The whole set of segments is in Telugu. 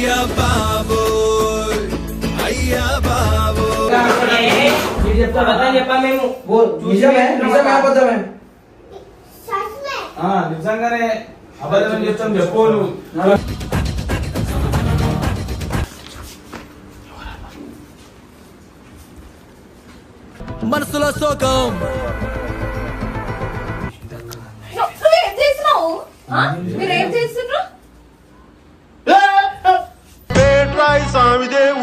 అయ్యా బాబోయ్ అయ్యా బాబోయ్. అబద్ధం చెప్పా మేము నిజమే నిజమే అబద్ధమే. ఆ, నిజంగానే అబద్ధం చెప్తాం చెప్పు నువ్వు. మనసులో శోకం? మీరేం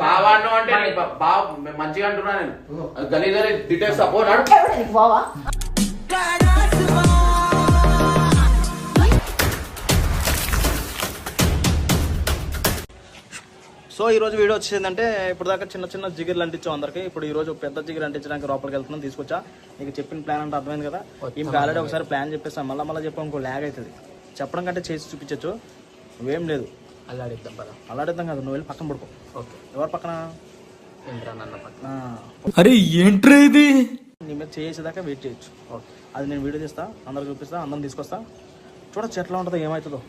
బావా అంటే బావ మంచిగా అంటున్నా నేను. గలీజ్ డీటెయిల్స్ అపో నాడు. ఎవడు నీకు బావా? సో ఈ రోజు వీడియో వచ్చేసి ఏంటంటే ఇప్పుడు దాకా చిన్న చిన్న జిగిర్లు అంటించాం అందరికి. ఇప్పుడు ఈ రోజు పెద్ద జిగిర్ అంటించడానికి లోపలికి వెళ్తున్నాం తీసుకొచ్చా. నీకు చెప్పిన ప్లాన్ అంటే అర్థమైంది కదా. ఇంక ఆల్రెడీ ఒకసారి ప్లాన్ చెప్పేస్తాం మళ్ళీ మళ్ళీ చెప్పాం ఇంకో ల్యాగ్ అవుతుంది. చెప్పడం కంటే చేసి చూపించచ్చు. నువ్వేం లేదు. అల్లాడిద్దాం పద. అలాడిద్దాం కదా నువ్వు వెళ్ళి పక్కన పడుకో. ఓకే. ఎవరు పక్కన? అరే ఏంట్రా ఇది? నీ మీద చేసేదాకా వెయిట్ చేయొచ్చు. ఓకే. అది నేను వీడియో తీస్తా అందరికి చూపిస్తా అందరం తీసుకొస్తా. చూడొచ్చు ఎట్లా ఉంటుందో ఏమవుతుందో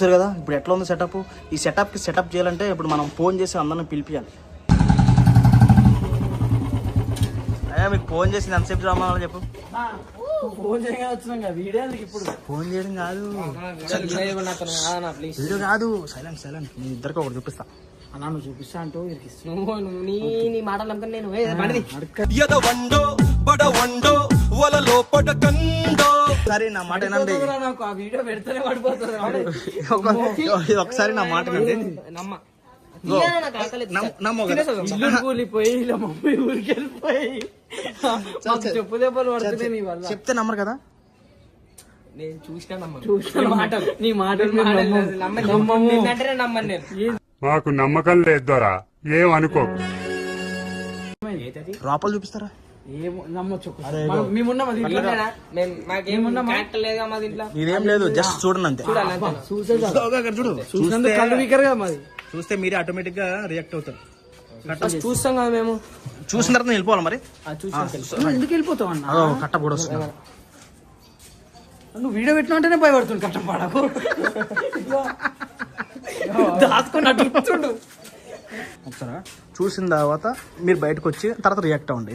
చూసారు కదా? ఇప్పుడు ఎట్లా ఉంది సెటప్ ఈ సెటప్కి సెటప్ చేయాలంటే ఇప్పుడు మనం ఫోన్ చేసి అందరిని పిలిపియాలి. అయ్యా మీకు ఫోన్ చేసి ఎంతసేపు రమ్మని చెప్పు. ఫోన్ ఇప్పుడు? చేయడం కాదు. ప్లీజ్ వీడియో కాదు. సైలెంట్ సైలెంట్ నేను ఇద్దరికి ఒకటి చూపిస్తా. అన్నా నువ్వు చూపిస్తా అంటూ నువ్వు నువ్వు నీ నీ మాటలు నమ్మకం నేను. వండో బడ వండో వలలో పడకండో. ఒకసారి నా మాట వినండి. నాకు ఆ వీడియో పెడితేనే పడిపోతుంది ఒకసారి నా మాట నమ్మ. చెప్తే నమ్మరు కదా? నేను చూసినా నమ్మను. చూసిన మాటలు. నీ మాటలు నమ్మను. నిన్నంటేనే నమ్మను నేను. మాకు నమ్మకం లేదు దొరా. ఏం అనుకోకు. లోపల చూపిస్తారా? ఇదేం లేదు జస్ట్ చూడండి అంతే. చూడు. చూస్తే మీరే. ఆటోమేటిక్గా రియాక్ట్ అవుతారు. చూస్తాం కదా మేము. చూసిన తర్వాత వెళ్ళిపోవాలి మరి? చూసాం ఎందుకు వెళ్ళిపోతావు అన్న? కట్ట కూడా వస్తుంది. నువ్వు వీడియో పెట్టిన అంటేనే భయపడుతుంది కష్టం పడకు. దాచుకున్నట్టు. ఒకసారి చూసిన తర్వాత మీరు బయటకు వచ్చి తర్వాత రియాక్ట్ అవ్వండి.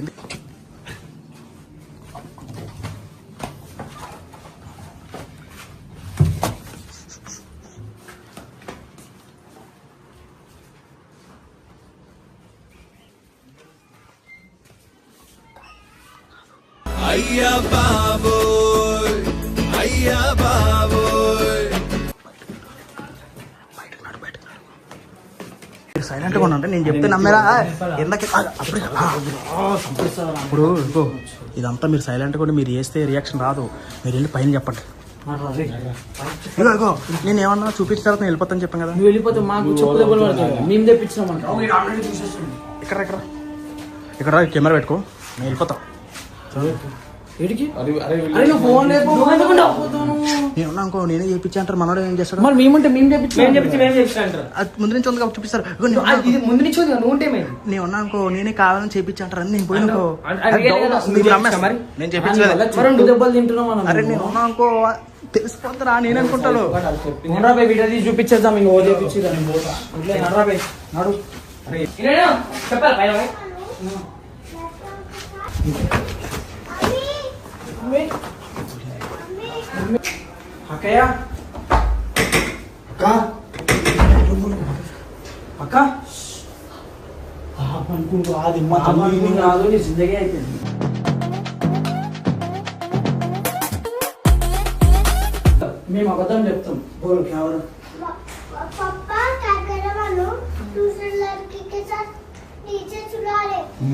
అయ్యా బాబోయ్ అయ్యా బాబోయ్. ఉండండి నేను చెప్తే నమ్మేరా? ఎందుకు అప్పుడు ఇప్పుడు ఇగో, ఇదంతా మీరు సైలెంట్ కూడా మీరు చేస్తే రియాక్షన్ రాదు. మీరు వెళ్ళి పైన చెప్పండి. ఇగో ఇగో నేను ఏమన్నా చూపించిన తర్వాత నేను వెళ్ళిపోతాను చెప్పాను కదా. నువ్వు వెళ్ళిపోతే మాకు మేము ఇక్కడ ఇక్కడ. ఇక్కడ కెమెరా పెట్టుకో. నేను వెళ్ళిపోతా. నేను అనుకో నేనే చేయించి అంటారు మనోడు ఏం చేస్తాడు? మరి మేముంటే మేము ముందు నుంచి ఉంది కాబట్టి చూపిస్తారు. ముందు నుంచి ఉంది నువ్వు ఉంటే నేను ఉన్నా అనుకో నేనే కావాలని చేయించి అంటారు అని నేను? నేను చెప్పించలేదు దెబ్బలు అరే నేను ఉన్నా అనుకో తెలిసిపోతారా నేను అనుకుంటాను. వీడియో తీసి చూపించేద్దాం ఇంకో నడు. చెప్పాలి. అక్కయ్య అక్క అక్క అనుకుంటూ అది రాదు నీ జిందగీ అయిపోయింది మేము అబద్ధం చెప్తాం బోలు కేవలం पापा क्या कर रहे मानो दूसरे लड़के के साथ नीचे चुरा रहे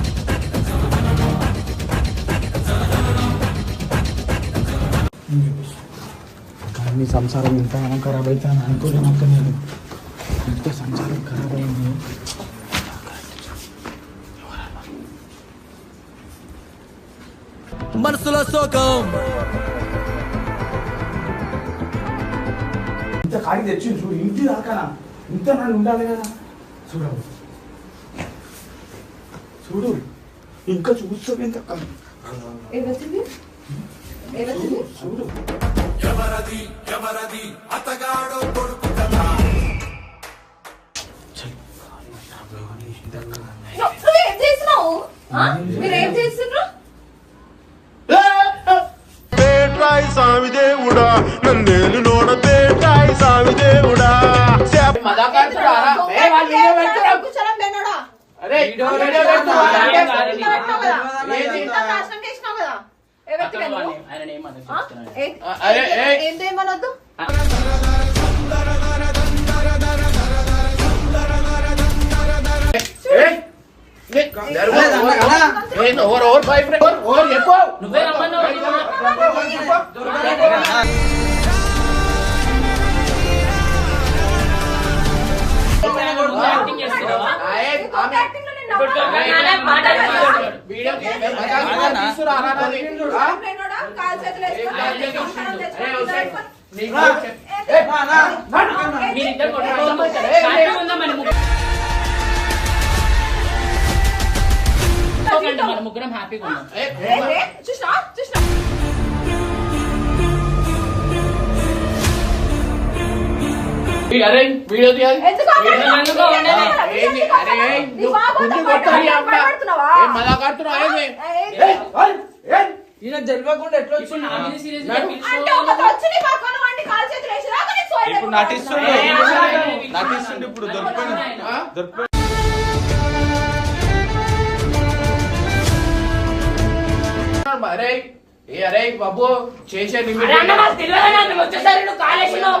నీ సంసారం ఇంత ఖరాబ్ అయితే అని అనుకోలేను అక్క నేను. ఇంత సంసారం ఖరాబ్ అయింది. మనసులో శోకం. ఇంత కాడి తెచ్చి చూడు ఇంటి దాకానా ఇంత నన్ను ఉండాలి కదా. చూడు చూడు. ఇంకా చూస్తావు ఎంత ఏదొచ్చింది ఏదొచ్చింది చూడు నువ్వేం చేసినావు? మీరేం చేసిండ్రు పేట్రాయి స్వామి దేవుడా నన్నేలు నోడ పేట్రాయి స్వామి దేవుడా మజాక్ ఏ వ్యక్తిగా నువ్వు? ఆ? ఏ- అరే, ఏ. ఏం చేయమనొద్దు ఏ, ఏ, జరుగు. ఏ, over over boyfriend over ఎక్కువ నువ్వే రమ్మన్నావు. యాక్టింగ్ చేస్తున్నావా ముగ్గురం హ్యాపీగా ఉన్నాం ఏ, ఏ, ఇప్పుడు నటిస్తుండు. నటిస్తుండు ఇప్పుడు ఆ? దొరికిపోయింది అరే ఏ అరే బాబు చేసే అరే వచ్చేసరి నువ్వు కాలేసినావు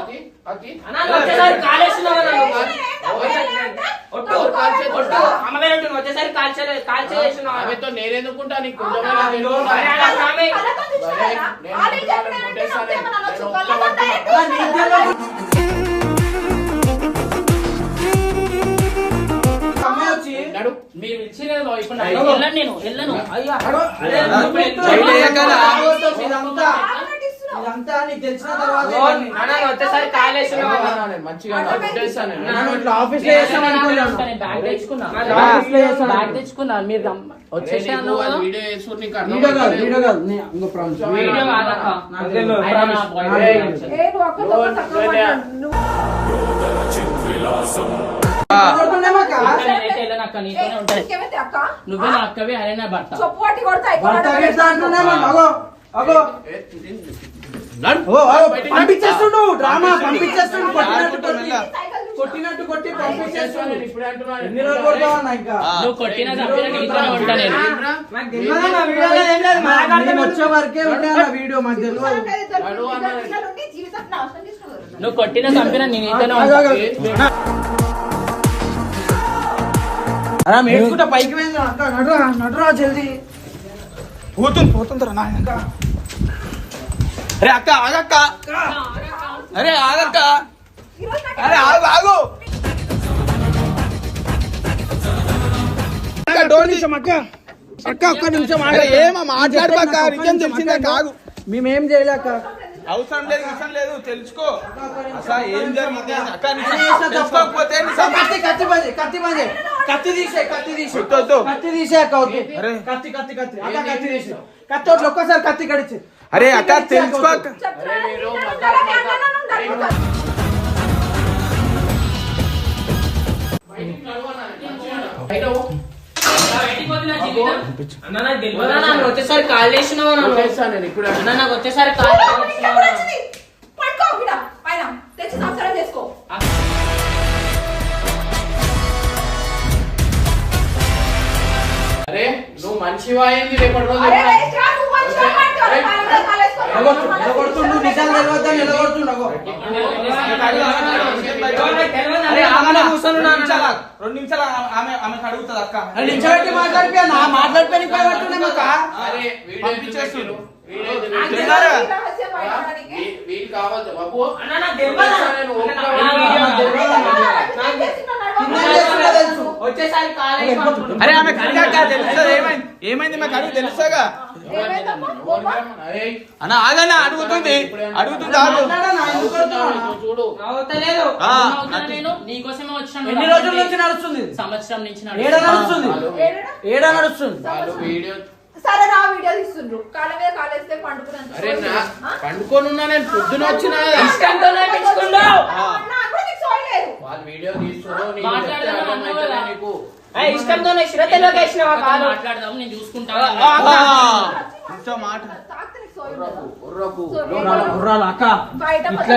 వచ్చేసరి కాల్చే నేనెందుకుంటా నీకు. మీరు ఇచ్చిరేదో ఇప్పుడు నేను వెళ్ళను అయ్యా ఇదంతా నీకు తెలిసిన తర్వాత వచ్చేసరి మంచిగా అనుకున్నాను. బ్యాగ్ చేస్తాను. బ్యాగ్ మీరు వచ్చేసాను. వీడియో కాదు. వీడియో కాదు ఇంకో ప్రామిస్ వీడియో ప్రామిస్. నువ్వు నా అక్కవి అరే నా భర్త. చెప్పు పట్టి కొడతా పంపించేస్తుండు డ్రామా పంపించేస్తుండు. కొట్టినట్టు కొట్టి కొట్టినట్టు. కొట్టినట్టు కొట్టి పంపించేస్తుండు. నేను ఇప్పుడే అంటున్నాను. ఎన్ని రోజులు కొడతావన్నా ఇంకా? నువ్వు కొట్టిన నేను? నేను వచ్చే వరకే వీడియో మాకు నువ్వు కొట్టిన నీ. అలా మేడ్చుకుంటా పైకి పోయింది అక్క. నడురా నడురా జల్దీ. పోతుంది పోతుందిరా నాయన అరే అక్క ఆగక్క. అరే ఆగక్క. అరే ఆగు ఆగు. అక్క డోర్ తీసి. నిమిషం అక్క. అక్క ఒక్క నిమిషం ఏమో మాట్లాడుకోక నిజం తెలిసిందే కాదు. మేమేం చేయలేక అవసరం లేదు అవసరం లేదు తెలుసుకో. అసలు ఏం జరిగింది అక్క తెలుసుకోకపోతే కత్తి కత్తి బంది కత్తి బంది కత్తి తీసే కత్తి తీసే. కత్తి తీసే అక్క. కత్తి కత్తి కత్తి. అక్క కత్తి తీసే కత్తి ఒక్కసారి కత్తి కడిచి అరే అక్క తెలుసుకో అక్క చెప్తున్నా, అరే మీరు నీతోనే మధ్యాహ్నం ఉండాలని అన్నాను, అరే నడుపుతా. బయటికి నడు అన్నాను. మంచిగా నడు. బయట పో. అన్న నాకు తెలియదు అన్న, నువ్వు వచ్చేసరి కాల్ చేసినావు నన్ను. కొట్టేస్తాను నేను ఇప్పుడే అన్న నాకు వచ్చేసరి కాల్ నీకు ఎప్పుడు వచ్చింది? పట్టుకో బిడ్డ, పైన తెచ్చి సంసారం చేసుకో అరే నువ్వు మంచివా అయింది రేపటి రోజు రెండు నిమిషాలు ఆమె ఆమెకు అడుగుతుంది అక్క నిలిచబెట్టి మాట్లాడిపోయా నా మాట్లాడిపోయి రహస్యం బయటపడడానికి. వీ- వీలు కావాలి బాబు నా వచ్చేసరి కాల్ చేసి పంపుతున్నా. అరే ఆమె కనుక తెలుస్తుంది? ఏమైంది? ఏమైంది? మాకు అడుగు తెలుస్తాగా అన్న ఆగన్నా అడుగుతుంది. అడుగుతుంది ఆగు. చూడు. అవుతలేదు నేను నీకోసమే వచ్చాను ఎన్ని రోజుల నుంచి నడుస్తుంది? సంవత్సరం నుంచి ఏడ నడుస్తుంది? ఏడ? నడుస్తుంది? వీడియో సరే రా వీడియో తీస్తుండ్రు. కాళ్ళ మీద కాలేస్తే పండుకున్నాను అరే నా పండుకొని ఉన్నా నేను పొద్దున వచ్చిన. కదా. శ్రద్ధలోకి వేసినావా కాదు మాట్లాడదాం నేను చూసుకుంటా. ఇంకో మాట తాకితే నీకు సోయి ఉర్రకు, ఉండదు. ఉర్రకు. సో, గుర్రాలు, గుర్రాలు అక్క. బయట ఇట్లా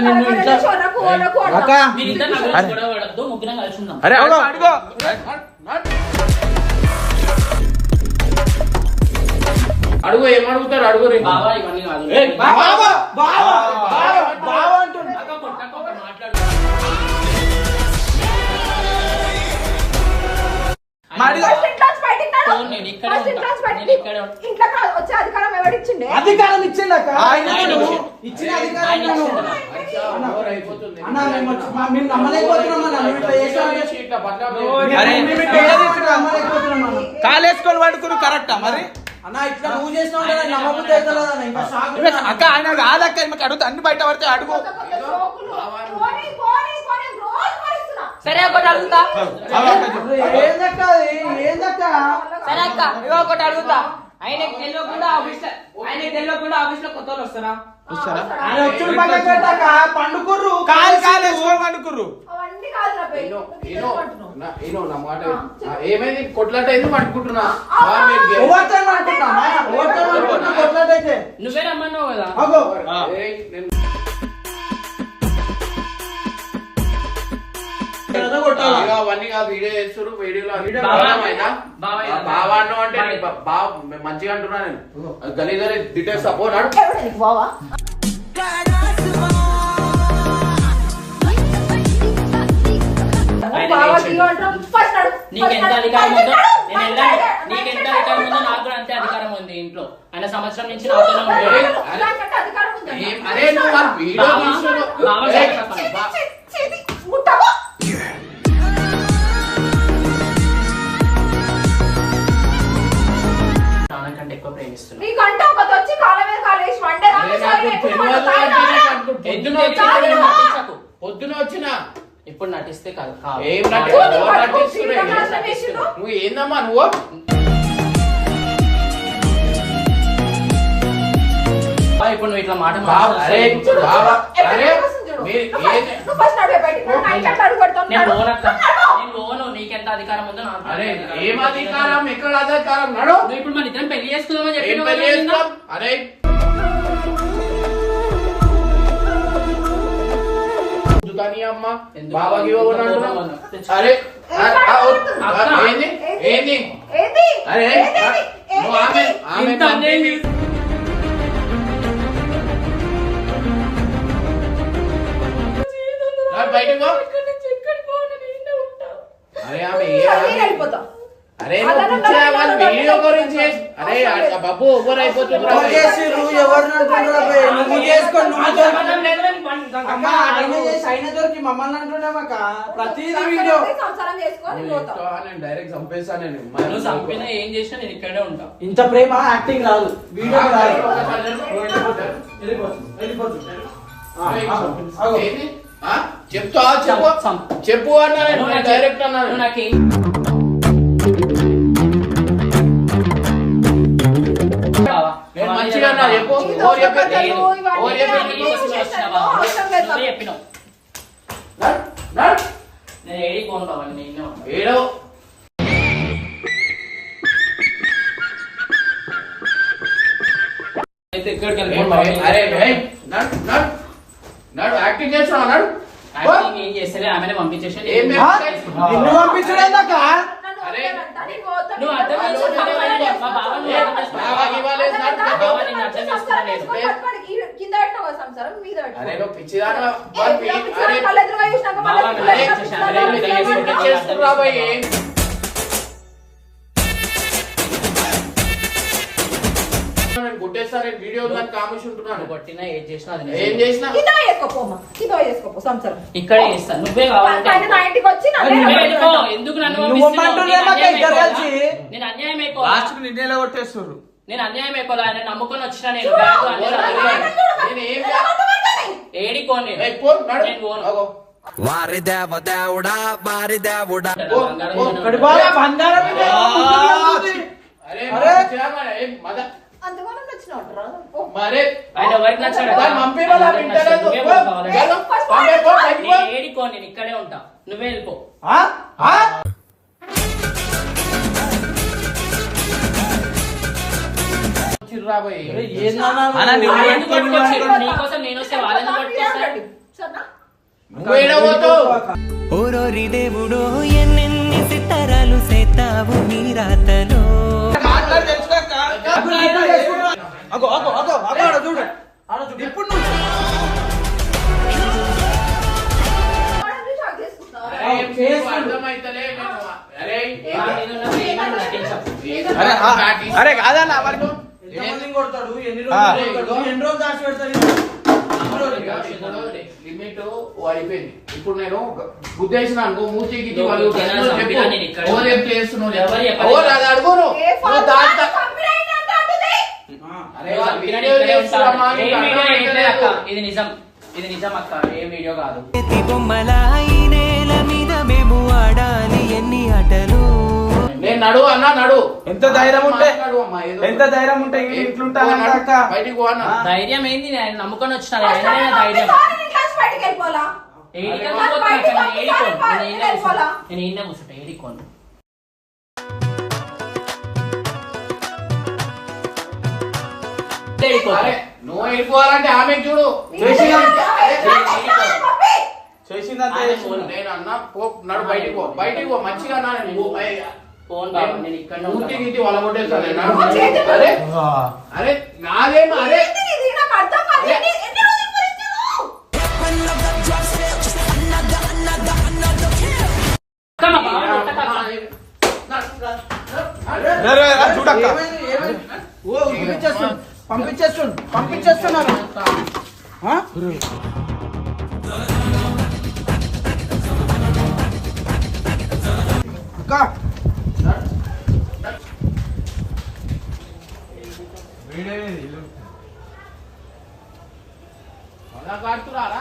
నమ్మబుద్ధి అవుతుంది అన్న ఇంకా షాక్ ఇవే అక్క ఆయన కాదక్క అడుగుతా అన్ని బయట పడితే అడుగు సరే ఒకటి అడుగుతా. ఏందక్క? ఏందక్క సరే అక్క ఇగో ఒకటి అడుగుతా. ఆయనకి తెలియకుండా ఆఫీస్ ఆయనకి తెలియకుండా ఆఫీస్లో కొత్త వాళ్ళు వస్తారా? వస్తారా? ఆయన వచ్చుడు పక్కన పెట్టాక పండుకుర్రు కాలు కాలు వేసుకొని పండుకుర్రు. అవన్నీ కాదు. నువ్వు అవన్నీ కాదు వీడియో చేస్తారు వీడియోలో వీడియో బావా. అన్నావు అంటే బావ మంచిగా అంటున్నా నేను గలీ గలీ డీటెయిల్స్ అపో నాడు ఎవడు నీకు బావా? ఆయన బావా లేచిండు. దిగు అంటావు. ఫస్ట్ నడు. నీకు ఫస్ట్ ఎంత నడు. అధికారం ఉందో నడు. నేను ఫస్ట్ వెళ్ళాను నడు. నీకు ఎంత నాకంటే అధికారం ఉందో అధికారం నాకు కూడా అంతే అధికారం ఉంది ఇంట్లో ఆయన సంవత్సరం నుంచి నాతోనే ఉంటాడు ఎక్కువ ప్రేమిస్తున్నాను నీకంటే ఒకటి వచ్చి కాళ్ళ మీద కాలేసి పొద్దున వచ్చిన ఇప్పుడు నటిస్తే కాదు. ఏం. నువ్వు ఏందమ్మా నువ్వు? బా, ఇప్పుడు నువ్వు ఇట్లా మాట. మీరు. నేను నీకెంత అధికారం ఉందో నాకు అరే అధికారం. ఏం అధికారం? ఎక్కడ అధికారం? నడు. నువ్వు ఇప్పుడు మన ఇద్దరం పెళ్ళి చేసుకుందామని ఏం పెళ్ళి? చేస్తాం అరే. అమ్మ? బాబాకి ఏంది? ఏంది? నువ్వు ఆమె ఆమె బయటికి పో. ఇక్కడి నుంచి ఎక్కడికి పో, నేను ఈడనే ఉంటా. అరే ఆమె? వెళ్ళిపోతా. అరే వీడియో. గురించి అరే బాబు ఓవర్ అయిపోతుంది డైరెక్ట్ చంపేస్తాను నేను చంపినా ఏం చేసినా నేను ఇక్కడే ఉంటా. ఇంత ప్రేమ యాక్టింగ్ రాదు. వీడియో రాదు. ఏంది? ఆ? చెప్తా చెప్పు చంప్, చంప్. చెప్పు అన్నా నాకు- డైరెక్ట్ నాకు మంచిగా అన్నా అన్నీ చెప్పు ఈ ఓ చెప్పు దోసకాయలు, ఇవన్నీ ఓ చెప్పు అన్నీ నీ కోసం వచ్చినావా? అవసరం లేదు. నువ్వే చెప్పినావు నడు, నడు. నేను ఏడి కోను కావాలి నేను ఇన్నే ఉంటా. ఏడో అయితే ఎక్కడికి ఏం వెళ్ళిపోతావు? భయం? అరే ఏయ్, నడు నడు యాక్టింగ్ చేస్తున్నావు నడు యాక్టింగ్ ఏం చేస్తలే ఆమెనే పంపించేసి ఏం? నిన్ను పోతా. నువ్వు అర్థం మరి మా చేసుకొని బావ నువ్వు ఏ, అర్థం చేసుకుంటావా? బావకి ఇవ్వాలి, అదే నడు, నా నడు. బావ బావ నిన్ను అర్థం సంసారం చేసుకున్నాడు. చేసుకొని పట్టుకోండి. ఈ కింద సంసారం మీద. అరే నువ్వు పిచ్చిదానా అరే చూసినాక మళ్ళీ ఇక్కడే నువ్వే నా ఇంటికి వచ్చి. ఎందుకు నన్ను నేను అన్యాయం అయిపోవాలా? నేను అన్యాయం అయిపోవాలా? లాస్ట్ నిన్నేలా కొట్టేస్తారు నేను అన్యాయం అయిపోదా ఆయన నమ్ముకొని వచ్చిన నేను బ్యాగ్ అన్ని ఓరా, చదివాను. నేను ఏం ఎలా కొట్టమంటావు? ఏడికోని నేను. ఏయ్, పో, నడు. నేను పోను. అగో. వారి దేవ దేవుడా వారి దేవుడా బంగారం మరి ఆయన ఎవరికి నచ్చాడు పంపి. నేను ఏడికో నేను ఇక్కడే ఉంటా. నువ్వే వెళ్ళిపో. నీకోసం నేను వస్తే వాళ్ళని? ఓరోరి దేవుడో ఎన్నెన్ని సితారాలు సేతావు నీ రాతలో? అగో అగో అగో అగో ఆడ చూడు. ఆడ చూడు. ఇప్పుడు నువ్వు? అరే, కాదన్న కొడతాడు? ఎన్ని రోజులు కొడతాడు? ఎన్ని రోజులు దాచి పెడతాడు లిమిట్ అయిపోయింది. ఇప్పుడు నేను గుద్దేసిన అనుకో మూతి గిట్టి నువ్వు వాళ్ళు జనాలు చెప్పు. చంపినా నేను ఇక్కడ ఓ రేపు చేస్తున్నావు. ఎవరు చెప్పు. చెప్పలేదు. ఓ అది అడుగును ఇది నిజం. ఇది నిజం అక్క. ఏ వీడియో కాదు. చేతి బొమ్మలా ఈ నేల మీద మేము ఆడాలి ఎన్ని ఆటలు? నేను నడు అన్నా నడు. ఎంత ధైర్యం ఉంటే? మాట్లాడు అమ్మా, ఏదో ఎంత ధైర్యం ఉంటే. అక్క? బయటికి పో అన్న. ఆ. ధైర్యం ఏంది? నేను నమ్ముకొని వచ్చిన ధైర్యం? నేను క్లాస్ బయటికి వెళ్ళిపోవాలా? ఏడికోను. అరే నువ్వు వెళ్ళిపోవాలంటే ఆమె చూడు నేను చేసిన- వెళ్ళిపోవాలా? వెళ్ళిపోవాలా? పంపి. చేసిందంతా ఆమె చేసింది. ఫోన్. నేను అన్నా పో నడు బయటికి పో బయటికి పో మంచిగా అన్నా నేను ఫోన్ నేను ఇక్కడ వాళ్ళ కొట్టేస్తాను. నువ్వు చేతి- అరే అరే నాదేమో అరే ఏంటి పంపించేస్తు పంపించేస్తున్నాను అక్క. వీడే ఇల్లు అలా కాడుతున్నారా